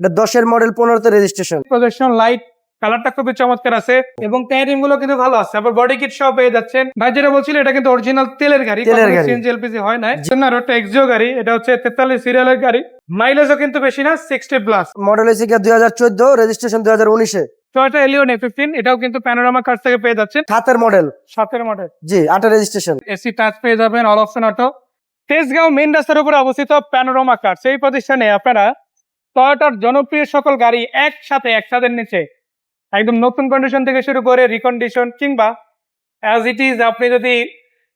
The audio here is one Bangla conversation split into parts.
এটা দশের মডেল পনেরোতে রেজিস্ট্রেশন প্রজেকশন লাইট কালারটা খুবই চমৎকার আছে এবং টায়ারিংগুলো কিন্তু ভালো আছে। আবার বডি কিট সব পেয়ে যাচ্ছেন। ভাই যেটা বলছিল এটা কিন্তু অরিজিনাল তেলের গাড়ি সিএনজি এলপিজি হয় না আর একটা এক্সিও গাড়ি এটা হচ্ছে তেতাল্লিশ সিরিয়ালের গাড়ি। মাইলেজও কিন্তু বেশি না সিক্সটি প্লাস মডেল হয়েছে গিয়ে দুই হাজার চোদ্দ রেজিস্ট্রেশন দুই হাজার উনিশে। টয়টা এলিয়ন এ ফিফটিন এটাও কিন্তু প্যানোরামা কার থেকে পেয়ে যাচ্ছেন। সাতের মডেল সাতের মডেল জি আটের রেজিস্ট্রেশন এসি টাচ পেয়ে যাবেন all option auto Tejgaon main রাস্তার উপরে অবস্থিত প্যানোরামা কার সেই প্রতিষ্ঠানে আপনারা টয়োটার জনপ্রিয় সকল গাড়ি একসাথে একসাথে নিচে। একদম নতুন কন্ডিশন থেকে শুরু করে রিকন্ডিশন কিংবা অ্যাজ ইট ইজ আপনি যদি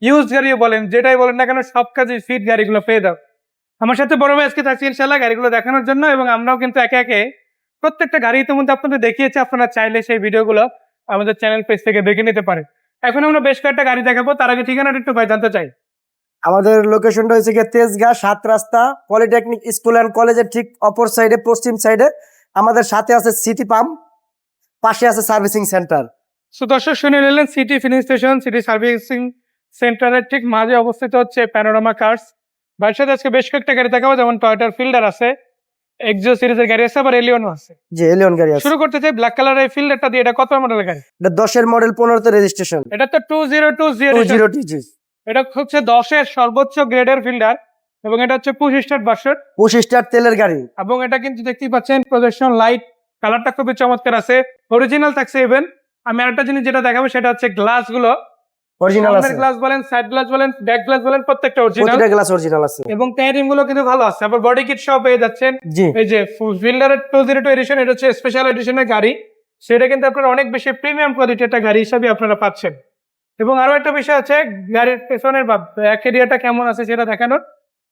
ইউজ গাড়িও বলেন, যেটাই বলেন না কেন, সব কাজে ফিট গাড়িগুলো পেয়ে দাও আমার সাথে বড় ভাই আজকে থাকছি ইনশাল্লাহ গাড়িগুলো দেখানোর জন্য এবং আমরাও কিন্তু একে একে প্রত্যেকটা গাড়ি ইতিমধ্যে আপনাদের দেখিয়েছি, আপনারা চাইলে সেই ভিডিওগুলো আমাদের চ্যানেল পেজ থেকে দেখে নিতে পারেন। এখন আমরা বেশ কয়েকটা গাড়ি দেখাবো, তার আগে ঠিকানাটা একটু ভাই জানতে চাই। আমাদের লোকেশনটা হয়েছে গিয়ে তেজগাঁ সাত রাস্তা পলিটেকনিক স্কুল অ্যান্ড কলেজের ঠিক অপর সাইডে পশ্চিম সাইডে আমাদের সাথে আছে সিটি পাম্প পাশে আছে সার্ভিসিং সেন্টার সো দর্শক শুনে নিলেন city filling station city servicing সেন্টারের ঠিক মাঝে অবস্থিত হচ্ছে প্যানোরামা কার্স ভাইয়ের সাথে আজকে বেশ কয়েকটা গাড়ি দেখাবো যেমন টয়টার ফিল্ডার আছে এক্সিও সিরিজের গাড়ি আছে আবার এলিয়নও আছে। জি এলিয়ন গাড়ি আছে। শুরু করতে চাই ব্ল্যাক কালারের ফিল্ডারটা দিয়ে এটা কত মডেলের গাড়ি? এটা দশের মডেল পনেরোতে রেজিস্ট্রেশন এটা তো two zero two two zero zero TG এটা হচ্ছে দশের সর্বোচ্চ গ্রেডের ফিল্ডার এবং এটা হচ্ছে পুশ স্টার বাসের। স্টার তেলের গাড়ি। এবং এটা কিন্তু দেখতেই পাচ্ছেন প্রজেকশন লাইট কালারটা খুবই চমৎকার আছে। অরিজিনাল থাকছে ইভেন আমি আরেকটা জিনিস যেটা দেখাবো সেটা হচ্ছে গ্লাসগুলো অরিজিনাল আছে। গ্লাস বলেন সাইড গ্লাস বলেন ব্যাক গ্লাস বলেন প্রত্যেকটা অরিজিনাল প্রতিটা গ্লাস অরিজিনাল আছে। এবং টায়ারিংগুলো কিন্তু ভালো আছে। আবার বডি কিট সব পেয়ে যাচ্ছেন। এই যে ফিল্ডারের এডিশন এটা হচ্ছে স্পেশাল এডিশনের গাড়ি। সেটা কিন্তু আপনারা অনেক বেশি প্রিমিয়াম কোয়ালিটি একটা গাড়ি হিসাবে আপনারা পাচ্ছেন। এবং আরও একটা বিষয় আছে গাড়ির পেছনের বা ব্যাক এরিয়াটা কেমন আছে সেটা দেখানোর।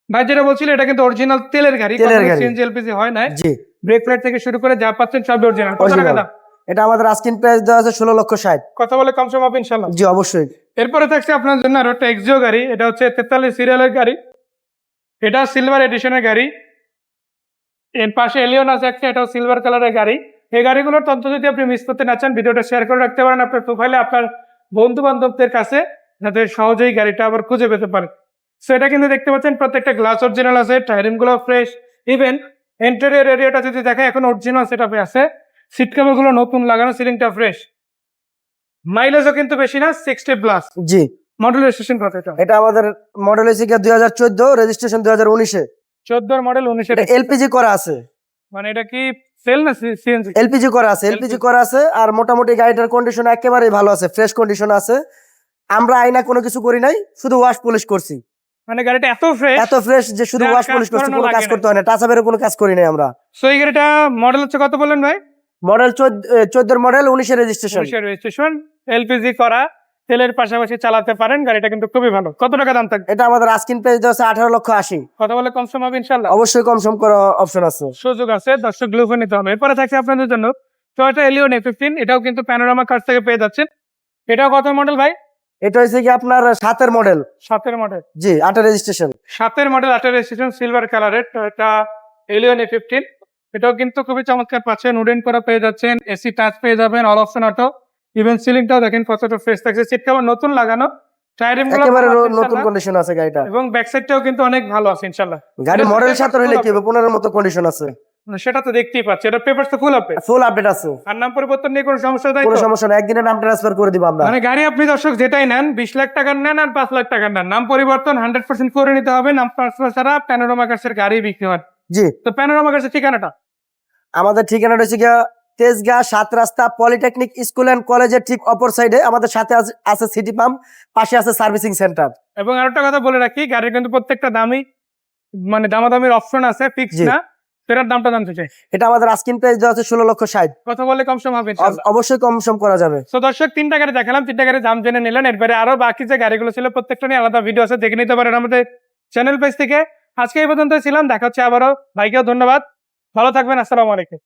ভাই যেটা বলছিল এটা কিন্তু অরিজিনাল তেলের গাড়ি। সিএনজি এলপিজি হয় না জি। ব্রেক লাইট থেকে শুরু করে যা পাচ্ছেন সব অরিজিনাল কত টাকা দাম? এটা আমাদের আস্কিন প্রাইস দেওয়া আছে ষোলো লক্ষ ষাট। কথা বলে কম হবে ইনশাল্লাহ জি অবশ্যই। এরপরে থাকছে আপনার জন্য আরও একটা এক্সিও গাড়ি এটা হচ্ছে তেতাল্লিশ সিরিয়ালের গাড়ি। এটা সিলভার এডিশনের গাড়ি। এর পাশে এলিয়ন আছে একটা এটাও সিলভার কালারের গাড়ি। এই গাড়িগুলোর তথ্য যদি আপনি মিস করতে না চান ভিডিওটা শেয়ার করে রাখতে পারেন আপনার প্রোফাইলে আপনার বন্ধু বান্ধবদের কাছে যাতে সহজেই গাড়িটা আবার খুঁজে পেতে পারেন সো এটা কিন্তু দেখতে পাচ্ছেন প্রত্যেকটা গ্লাস অরিজিনাল আছে টায়ারিংগুলো ফ্রেশ ইভেন ইন্টেরিয়র এরিয়াটা যদি দেখে এখন অরিজিনাল সেট আপে আছে সিট কভারগুলো নতুন লাগানো সিলিংটা ফ্রেশ মাইলেজও কিন্তু বেশি না সিক্সটি প্লাস জি। মডেল রেজিস্ট্রেশন কত এটা? এটা আমাদের মডেল হয়েছে গিয়ে দুই হাজার চোদ্দ রেজিস্ট্রেশন দুই হাজার উনিশে। চোদ্দোর মডেল উনিশের এটা এলপিজি করা আছে। মানে এটা কি সেল না সিএনজি? এলপিজি করা আছে এলপিজি করা আছে আর মোটামুটি গাড়িটার কন্ডিশন একেবারেই ভালো আছে ফ্রেশ কন্ডিশন আছে। আমরা আইনা কোনো কিছু করি নাই শুধু ওয়াশ পলিশ করছি। মানে গাড়িটা এত ফ্রেশ এত ফ্রেশ যে শুধু ওয়াশ পলিশ করছি কোনো কাজ করতে হয় না টাচাপের কোনো কাজ করি নাই আমরা। সো এই গাড়িটা মডেল হচ্ছে কত বললেন ভাই? মডেল চোদ্দোর মডেল উনিশের রেজিস্ট্রেশন উনিশের রেজিস্ট্রেশন এলপিজি করা। তেলের পাশাপাশি চালাতে পারেন গাড়িটা কিন্তু খুবই ভালো। কত টাকা দাম থাকবে? এটা আমাদের আস্কিন প্রাইস দেওয়া আছে আঠারো লক্ষ আশি। কথা বলে কম সম হবে ইনশাল্লাহ? অবশ্যই কম সম করা অপশন আছে। সুযোগ আছে দর্শক গ্লুফে নিতে হবে। এরপরে থাকছে আপনাদের জন্য টয়টা এলিয়ন এ ফিফটিন এটাও কিন্তু প্যানোরামা কার থেকে পেয়ে যাচ্ছেন। এটাও কত মডেল ভাই? এটা হচ্ছে কি আপনার সাতের মডেল সাতের মডেল জি আটের রেজিস্ট্রেশন সাতের মডেল আটের রেজিস্ট্রেশন সিলভার কালারের এটা এলিয়ন এ ফিফটিন এটাও কিন্তু খুবই চমৎকার পাচ্ছেন উডেন করা পেয়ে যাচ্ছেন এসি টাচ পেয়ে যাবেন অল অপশন অটো ইভেন সিলিংটাও দেখেন কতটা ফ্রেশ থাকছে সিট কভার নতুন লাগানো টায়ারিং একেবারে নতুন কন্ডিশন আছে গাড়িটা। এবং ব্যাক সাইডটাও কিন্তু অনেক ভালো আছে ইনশাল্লাহ। গাড়ি মডেল কি হবে পনেরোর মতো কন্ডিশন আছে? সেটা তো দেখতেই পাচ্ছি। এটা পেপার তো ফুল আপে ফুল আপডেট আছে। আর নাম পরিবর্তন নিয়ে কোনো সমস্যা তাই কোনো সমস্যা নেই। একদিনে নাম ট্রান্সফার করে দিব আমরা। মানে গাড়ি আপনি দর্শক যেটাই নেন বিশ লাখ টাকার নেন আর পাঁচ লাখ টাকার নেন। নাম পরিবর্তন হান্ড্রেড পার্সেন্ট করে নিতে হবে। নাম ট্রান্সফার ছাড়া প্যানোরামা কার্সের গাড়ি বিক্রি হয় জি। তো প্যানোরামা কার্সের ঠিকানাটা? আমাদের ঠিকানাটা হচ্ছে গিয়া তেজগাঁ সাত রাস্তা পলিটেকনিক স্কুল অ্যান্ড কলেজের ঠিক অপর সাইডে আমাদের সাথে আছে- সিটি পাম্প পাশে আছে সার্ভিসিং সেন্টার। এবং আরেকটা কথা বলে রাখি গাড়ির কিন্তু প্রত্যেকটা দামই মানে দামাদামির অপশন আছে ফিক্স না সেটার দামটা জানতে চাই। এটা আমাদের আস্কিন প্রাইস দেওয়া আছে ষোলো লক্ষ ষাট। কথা বলে কম সম হবে অবশ্যই কম সম করা যাবে। তো দর্শক তিনটা গাড়ি দেখালাম তিনটা গাড়ি দাম জেনে নিলেন। এরপরে আরও বাকি যে গাড়িগুলো ছিল প্রত্যেকটা নিয়ে আলাদা ভিডিও আছে দেখে নিতে পারেন আমাদের চ্যানেল পেজ থেকে। আজকে এই পর্যন্ত ছিলাম দেখা হচ্ছে আবারও। ভাইকেও ধন্যবাদ। ভালো থাকবেন আসসালামু আলাইকুম।